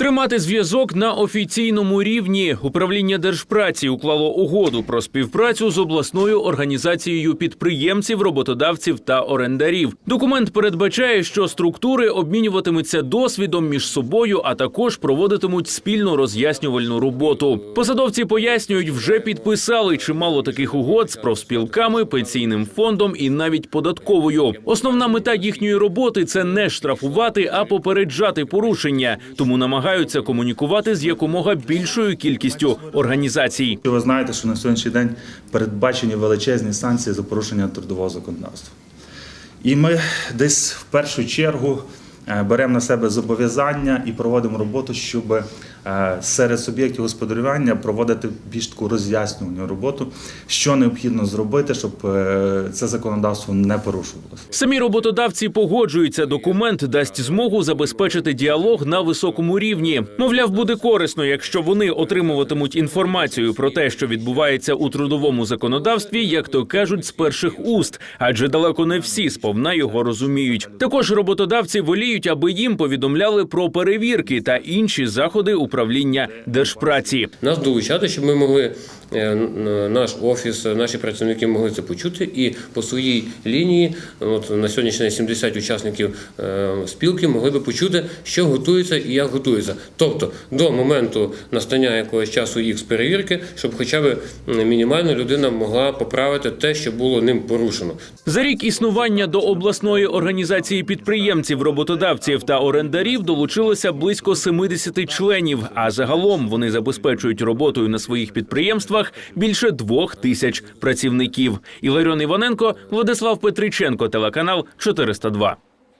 Тримати зв'язок на офіційному рівні управління держпраці уклало угоду про співпрацю з обласною організацією підприємців, роботодавців та орендарів. Документ передбачає, що структури обмінюватимуться досвідом між собою, а також проводитимуть спільну роз'яснювальну роботу. Посадовці пояснюють, вже підписали чимало таких угод з профспілками, пенсійним фондом і навіть податковою. Основна мета їхньої роботи це не штрафувати, а попереджати порушення. Тому намагаються комунікувати з якомога більшою кількістю організацій. Ви знаєте, що на сьогоднішній день передбачені величезні санкції за порушення трудового законодавства. І ми десь в першу чергу беремо на себе зобов'язання і проводимо роботу, щоб е, серед суб'єктів господарювання проводити більш таку роз'яснювальну роботу, що необхідно зробити, щоб е, це законодавство не порушувалося. Самі роботодавці погоджуються. Документ дасть змогу забезпечити діалог на високому рівні. Мовляв, буде корисно, якщо вони отримуватимуть інформацію про те, що відбувається у трудовому законодавстві, як то кажуть, з перших уст, адже далеко не всі сповна його розуміють. Також роботодавці воліють, аби їм повідомляли про перевірки та інші заходи управління держпраці. нас долучати, щоб ми могли наш офіс, е, наші працівники могли це почути, і по своїй лінії, от на сьогоднішній день 70 учасників е, спілки могли би почути, що готується і як готується. Тобто до моменту настання якогось часу їх з перевірки, щоб хоча б мінімально людина могла поправити те, що було ним порушено. За рік існування до обласної організації підприємців, роботодавців та орендарів долучилося близько 70 членів. А загалом вони забезпечують роботою на своїх підприємствах більше двох тисяч працівників. Іларіон Іваненко, Владислав Петриченко, телеканал 402.